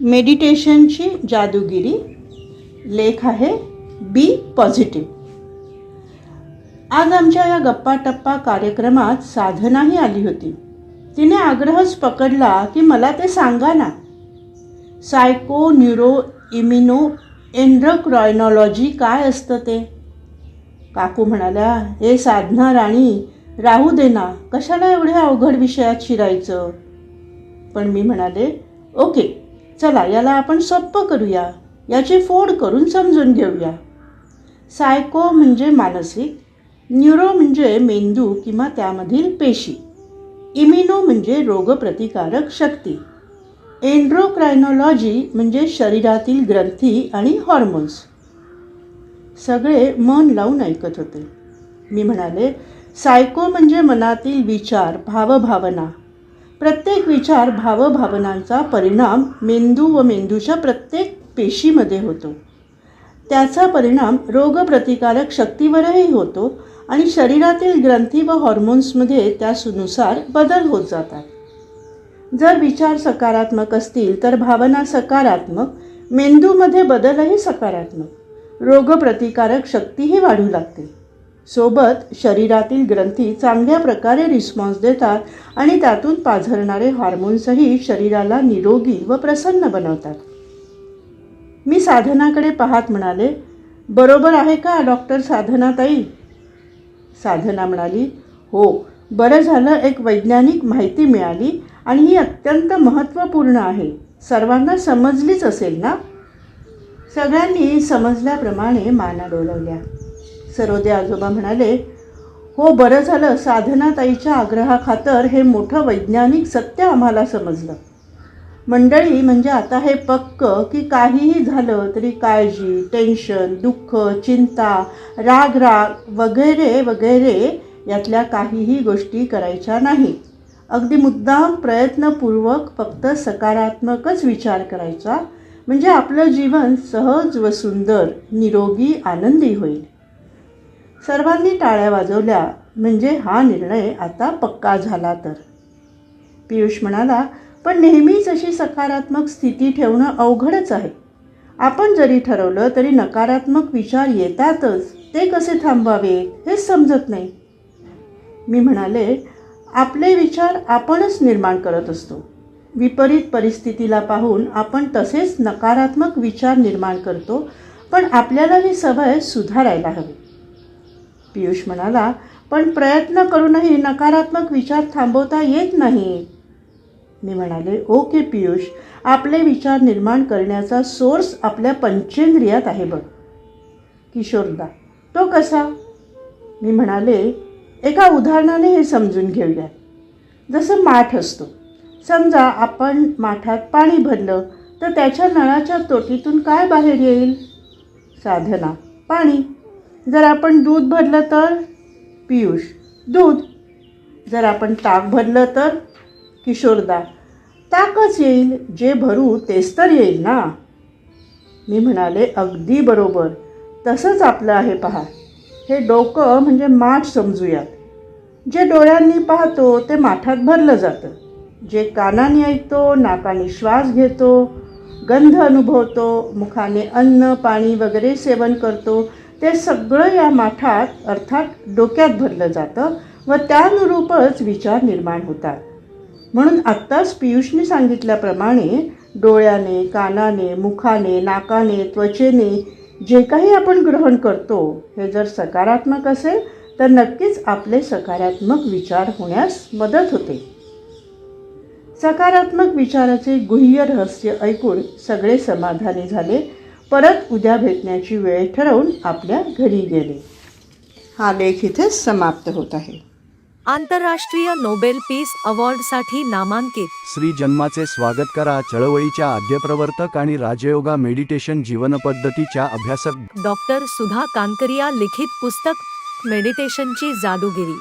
मेडिटेशनची जादूगिरी लेख आहे बी पॉझिटिव्ह. आज आमच्या या गप्पा टप्पा कार्यक्रमात साधनाही आली होती. तिने आग्रहच पकडला की मला ते सांगा ना. सायको न्यूरो इम्युनो एन्ड्रोक्रॉयनॉलॉजी काय असतं ते? काकू म्हणाल्या हे साधना राणी राहू दे ना. कशाला एवढ्या अवघड विषयात शिरायचं? पण मी म्हणाले ओके. चला याला आपण सोप्पं करूया. याची फोड करून समजून घेऊया. सायको म्हणजे मानसिक न्यूरो म्हणजे मेंदू किंवा त्यामधील पेशी. इम्युनो म्हणजे रोगप्रतिकारक शक्ती. एन्ड्रोक्रायनॉलॉजी म्हणजे शरीरातील ग्रंथी आणि हॉर्मोन्स सगळे मन लावून ऐकत होते. मी म्हणाले सायको म्हणजे मनातील विचार भावभावना. प्रत्येक विचार भावभावनांचा परिणाम मेंदू व मेंदूच्या प्रत्येक पेशीमध्ये होतो. त्याचा परिणाम रोगप्रतिकारक शक्तीवरही होतो आणि शरीरातील ग्रंथी व हॉर्मोन्समध्ये त्यानुसार बदल होत जातात. जर विचार सकारात्मक असतील तर भावना सकारात्मक मेंदूमध्ये बदलही सकारात्मक. रोगप्रतिकारक शक्तीही वाढू लागते. सोबत शरीरातील ग्रंथी चांगल्या प्रकारे रिस्पॉन्स देतात आणि त्यातून पाझरणारे हार्मोन्सही शरीराला निरोगी व प्रसन्न बनवतात. मी साधनाकडे पाहत म्हणाले बरोबर आहे का डॉक्टर साधनाताई? साधना म्हणाली हो बरं झालं एक वैज्ञानिक माहिती मिळाली आणि ही अत्यंत महत्त्वपूर्ण आहे. सर्वांना समजलीच असेल ना? सगळ्यांनी समजल्याप्रमाणे माना डोलवल्या. सरोदे आजोबा म्हणाले हो बरं झालं. साधनाताईच्या आग्रहाखातर हे मोठं वैज्ञानिक सत्य आम्हाला समजलं. मंडळी म्हणजे आता हे पक्क की काहीही झालं तरी काळजी टेन्शन दुःख चिंता राग राग वगैरे वगैरे यातल्या काहीही गोष्टी करायच्या नाही अगदी मुद्दाम प्रयत्नपूर्वक फक्त सकारात्मकच विचार करायचा. म्हणजे आपलं जीवन सहज व सुंदर निरोगी आनंदी होईल. सर्वांनी टाळ्या वाजवल्या. म्हणजे हा निर्णय आता पक्का झाला तर. पियुष म्हणाला पण नेहमीच अशी सकारात्मक स्थिती ठेवणं अवघडच आहे. आपण जरी ठरवलं तरी नकारात्मक विचार येतातच. ते कसे थांबवावे हेच समजत नाही. मी म्हणाले आपले विचार आपणच निर्माण करत असतो. विपरीत परिस्थितीला पाहून आपण तसेच नकारात्मक विचार निर्माण करतो पण आपल्याला ही सवय सुधारायला हवी. पियुष म्हणाला पण प्रयत्न करूनही नकारात्मक विचार थांबवता येत नाही. मी म्हणाले ओके पियुष आपले विचार निर्माण करण्याचा सोर्स आपल्या पंचेंद्रियात आहे बघ. किशोरदा तो कसा? मी म्हणाले एका उदाहरणाने हे समजून घेऊया. जसं माठ असतो. समजा आपण माठात पाणी भरलं तर त्याच्या नळाच्या तोटीतून काय बाहेर येईल? साधना पाणी. जर आपण दूध भरलं तर? पियुष. दूध? जर आपण ताक भरलं तर? किशोरदा. ताकच येईल. जे भरू तेच तर येईल ना? मी म्हणाले अगदी बरोबर. तसंच आपलं आहे पहा. हे डोकं म्हणजे माठ समजूयात. जे डोळ्यांनी पाहतो ते माठात भरलं जातं. जे कानाने ऐकतो नाकाने श्वास घेतो गंध अनुभवतो मुखाने अन्न पाणी वगैरे सेवन करतो ते सगळं या माठात अर्थात डोक्यात भरलं जातं व त्यानुरूपच विचार निर्माण होतात. म्हणून आत्ताच पियुषने सांगितल्याप्रमाणे डोळ्याने कानाने मुखाने नाकाने त्वचेने जे काही आपण ग्रहण करतो हे जर सकारात्मक असेल तर नक्कीच आपले सकारात्मक विचार होण्यास मदत होते. सकारात्मक विचाराचे गुह्य रहस्य ऐकून सगळे समाधानी झाले परत उद्या भेटण्याची वेळ ठरवून आपल्या घरी गेले. हा लेख इथेच समाप्त होत आहे. आंतरराष्ट्रीय नोबेल पीस अवॉर्डसाठी नामांकित. श्री जन्माचे स्वागत करा चळवळीच्या आद्यप्रवर्तक आणि राजयोगा मेडिटेशन जीवनपद्धतीच्या अभ्यासक डॉक्टर सुधा कानकरिया लिखित पुस्तक मेडिटेशनची जादूगिरी.